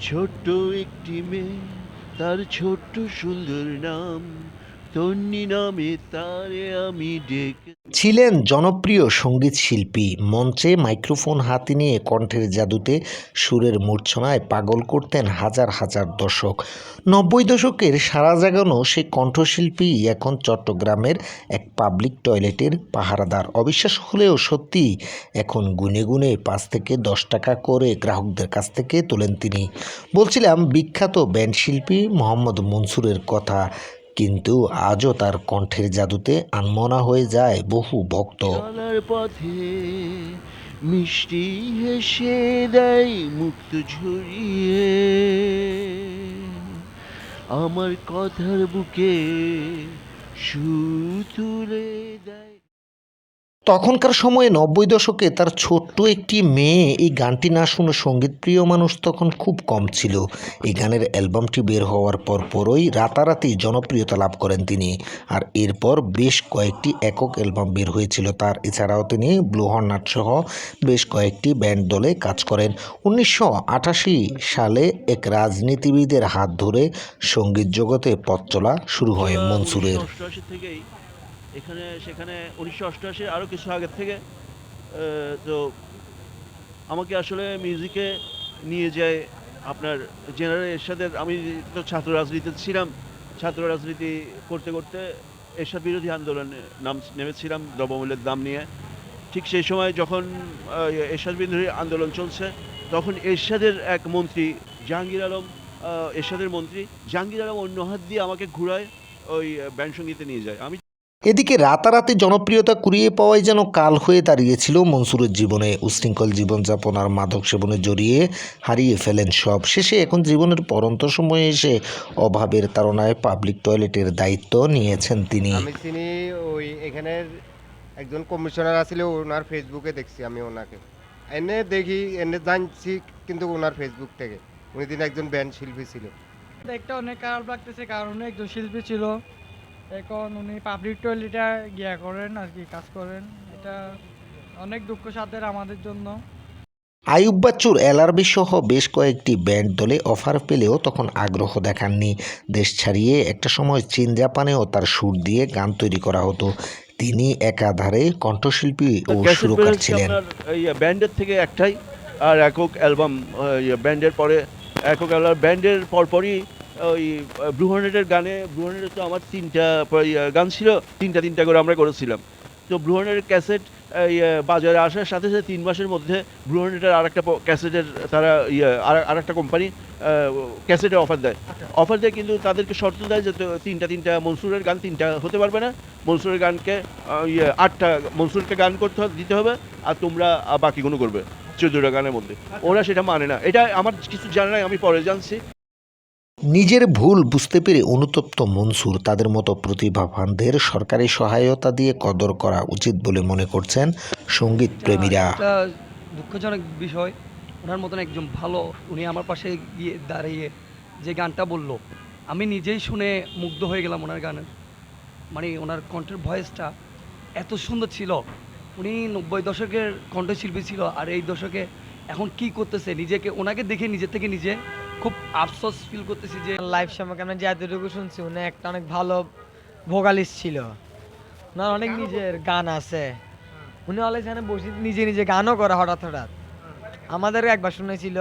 ছোট্ট একটি মেয়ে তার ছোট্ট সুন্দর নাম। তন্নি নামে তারে আমি ডেকে ছিলেন জনপ্রিয় সংগীত শিল্পী। মঞ্চে মাইক্রোফোন হাতে নিয়ে কণ্ঠের জাদুতে সুরের মূর্ছনায় পাগল করতেন হাজার হাজার দর্শক। নব্বই দশকের সারা জাগানো সেই কণ্ঠশিল্পী এখন চট্টগ্রামের এক পাবলিক টয়লেটের পাহারাদার। অবিশ্বাস হলেও সত্যি এখন গুনে গুনে পাঁচ থেকে দশ টাকা করে গ্রাহকদের কাছ থেকে তোলেন তিনি। বলছিলাম বিখ্যাত ব্যান্ড শিল্পী মোহাম্মদ মনসুরের কথা। কিন্তু আজও তার কণ্ঠের জাদুতে আনমনা হয়ে যায় বহু ভক্ত। পথে মিষ্টি হেসে দেয় মুক্ত ঝরিয়ে। আমার কথার বুকে সুতুলে দেয়। তখনকার সময়ে নব্বই দশকে তার ছোট্ট একটি মেয়ে এই গানটি না শুনে সঙ্গীতপ্রিয় মানুষ তখন খুব কম ছিল। এই গানের অ্যালবামটি বের হওয়ার পর পরই রাতারাতি জনপ্রিয়তা লাভ করেন তিনি। আর এরপর বেশ কয়েকটি একক অ্যালবাম বের হয়েছিল তার। এছাড়াও তিনি ব্লু হর্নাট সহ বেশ কয়েকটি ব্যান্ড দলে কাজ করেন। উনিশশো আটাশি সালে এক রাজনীতিবিদের হাত ধরে সংগীত জগতে পথ চলা শুরু হয় মনসুরের। এখানে, সেখানে উনিশশো অষ্টআশি আরও কিছু আগের থেকে তো আমাকে আসলে মিউজিকে নিয়ে যায় আপনার জেনারেল এরশাদের আমি তো ছাত্র রাজনীতিতে ছিলাম। ছাত্র রাজনীতি করতে করতে এরশাদ বিরোধী আন্দোলনে নাম, নেমেছিলাম দ্রব্যমূল্যের দাম নিয়ে। ঠিক সেই সময় যখন এরশাদ বিরোধী আন্দোলন চলছে, তখন এরশাদের এক মন্ত্রী, জাহাঙ্গীর আলম এরশাদের মন্ত্রী জাহাঙ্গীর আলম অন্য হাত দিয়ে আমাকে ঘুরায়, ওই ব্যান্ড সঙ্গীতে নিয়ে যায়। আমি এদিকে রাতারাতি জনপ্রিয়তা কুড়িয়ে পাওয়াই যেন কাল হয়ে দাঁড়িয়েছিল মনসুরের জীবনে। উশৃঙ্খল জীবনযাপন আর মাদক সেবনে জড়িয়ে হারিয়ে ফেলেন সব। শেষে এখন জীবনের পরন্ত সময়ে এসে অভাবের তাড়নায় পাবলিক টয়লেটের দায়িত্ব নিয়েছেন তিনি। আমি চিনি ওই এখানের একজন কমিশনার আছিল ওনার ফেসবুকে দেখছি আমি ওনাকে। এনে দেখি এনে জানছি কিন্তু ওনার ফেসবুক থেকে। উনি দিন একজন ব্যান্ড শিল্পী ছিল। দেখতে অনেক খারাপ লাগতেছে কারণ একজন শিল্পী ছিল। এখন উনি পাবলিক টয়লেটে গিয়া করেন আর কি কাজ করেন। এটা অনেক দুঃখ সাথের আমাদের জন্য। আয়ুব বাচ্চুর এলআরবি সহ বেশ কয়েকটি ব্যান্ড দলে অফার পেলেও তখন আগ্রহ দেখাননি। দেশ ছাড়িয়ে একটা সময় চীন জাপানেও তার সুর দিয়ে গান তৈরি করা হতো। তিনি একাধারে কণ্ঠশিল্পী ও সুরকার ছিলেন। ব্যান্ডের থেকে একটাই আর একক অ্যালবাম ব্যান্ডের পরে একক অ্যালবাম ব্যান্ডের পরপরই ওই ব্রুহনেটের গানে ব্রুহনেটের তো আমার তিনটা গান ছিল, তিনটা তিনটা করে আমরা করেছিলাম। তো ব্রুহনেটের ক্যাসেট বাজারে আসার সাথে সাথে তিন মাসের মধ্যে ব্রুহনেটের আর একটা ক্যাসেটের তারা ইয়ে আর একটা কোম্পানি ক্যাসেটের অফার দেয়। অফার দেয় কিন্তু তাদেরকে শর্ত দেয় যে তিনটা তিনটা মনসুরের গান তিনটা হতে পারবে না। মনসুরের গানকে ইয়ে আটটা মনসুরকে গান করতে দিতে হবে, আর তোমরা বাকিগুলো করবে। চোদ্দোটা গানের মধ্যে। ওরা সেটা মানে না। এটা আমার কিছু জানা আমি পরে জানছি। নিজের ভুল বুঝতে পেরে অনুতপ্ত মনসুর তাদের মতো প্রতিভাবানদের সরকারি সহায়তা দিয়ে কদর করা উচিত বলে মনে করছেন সংগীত প্রেমীরা। দুঃখজনক বিষয়। ওনার মতন একজন ভালো, উনি আমার পাশে গিয়ে দাঁড়িয়ে যে গানটা বলল, আমি নিজেই শুনে মুগ্ধ হয়ে গেলাম ওনার গানের। মানে ওনার কণ্ঠের ভয়েসটা এত সুন্দর ছিল। উনি নব্বই দশকের কণ্ঠশিল্পী ছিল, আর এই দশকে এখন কি করতেছে, নিজেকে, ওনাকে দেখে নিজের থেকে নিজে খুব আফসোস ফিল করতেছি যে লাইভ সম্পর্কে আমি যতটুকু শুনছি উনি একটা অনেক ভালো ভোকালিস্ট ছিল। ওনার অনেক নিজের গান আছে। উনি অলরেডি এখানে বসে নিজে নিজে গানও করে হঠাৎ হঠাৎ। আমাদেরও একবার শুনেছিল।